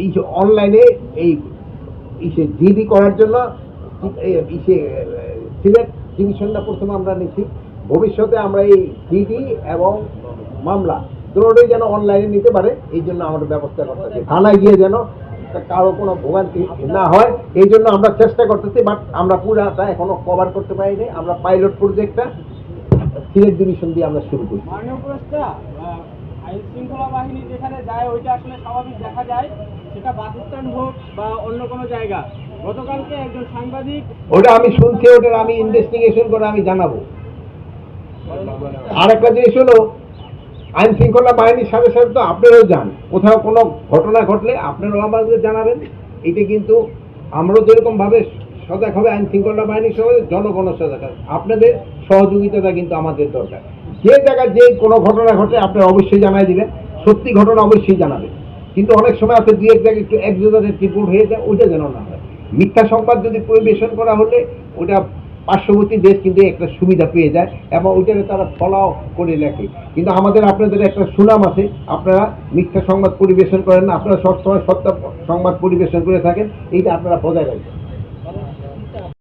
এই যে অনলাইনে এই ইসে জিডি করার জন্য ইসে সিলেট ডিভিশনটা প্রথমে আমরা নিচ্ছি। ভবিষ্যতে আমরা এই জিডি এবং মামলা দুটোই যেন অনলাইনে নিতে পারে, এই জন্য আমাদের ব্যবস্থা করতেছি থানায় গিয়ে যেন কারও কোনো ভোগান্তি না হয়, এই জন্য আমরা চেষ্টা করতেছি বাট আমরা পুরাটা এখনও কভার করতে পারিনি। আমরা পাইলট প্রজেক্টটা সিলেট ডিভিশন দিয়ে আমরা শুরু করছি। বাহিনী যেখানে যায়, ওইটা আসলে স্বাভাবিক দেখা যায়। সেটা বাস স্ট্যান্ড হোক বা অন্য কোনো জায়গা। গতকালকে একজন সাংবাদিক ওটা আমি শুনছি, ওটার আমি ইনভেস্টিগেশন করে আমি জানাব। আর একটা জিনিস হলো, আইন শৃঙ্খলা বাহিনীর সাথে সাথে তো আপনারাও যান। কোথাও কোনো ঘটনা ঘটলে আপনারাও আমাদের জানাবেন। এটা কিন্তু আমরাও যেরকমভাবে সজাগ হবে আইন শৃঙ্খলা বাহিনীর সঙ্গে জনগণ সজাগ হবে। আপনাদের সহযোগিতাটা কিন্তু আমাদের দরকার। যে জায়গায় যে কোনো ঘটনা ঘটলে আপনারা অবশ্যই জানাই দিবেন। সত্যি ঘটনা অবশ্যই জানাবেন কিন্তু অনেক সময় আছে দুই এক জায়গায় একটু একজনের রিপোর্ট হয়ে যায়, ওইটা যেন না হয়। মিথ্যা সংবাদ যদি পরিবেশন করা হলে ওটা পার্শ্ববর্তী দেশ কিন্তু একটা সুবিধা পেয়ে যায় এবং ওইটাকে তারা ফলাও করে লেখে। কিন্তু আমাদের আপনাদের একটা সুনাম আছে, আপনারা মিথ্যা সংবাদ পরিবেশন করেন না, আপনারা সবসময় সত্য সংবাদ পরিবেশন করে থাকেন, এইটা আপনারা বজায় রাখবেন।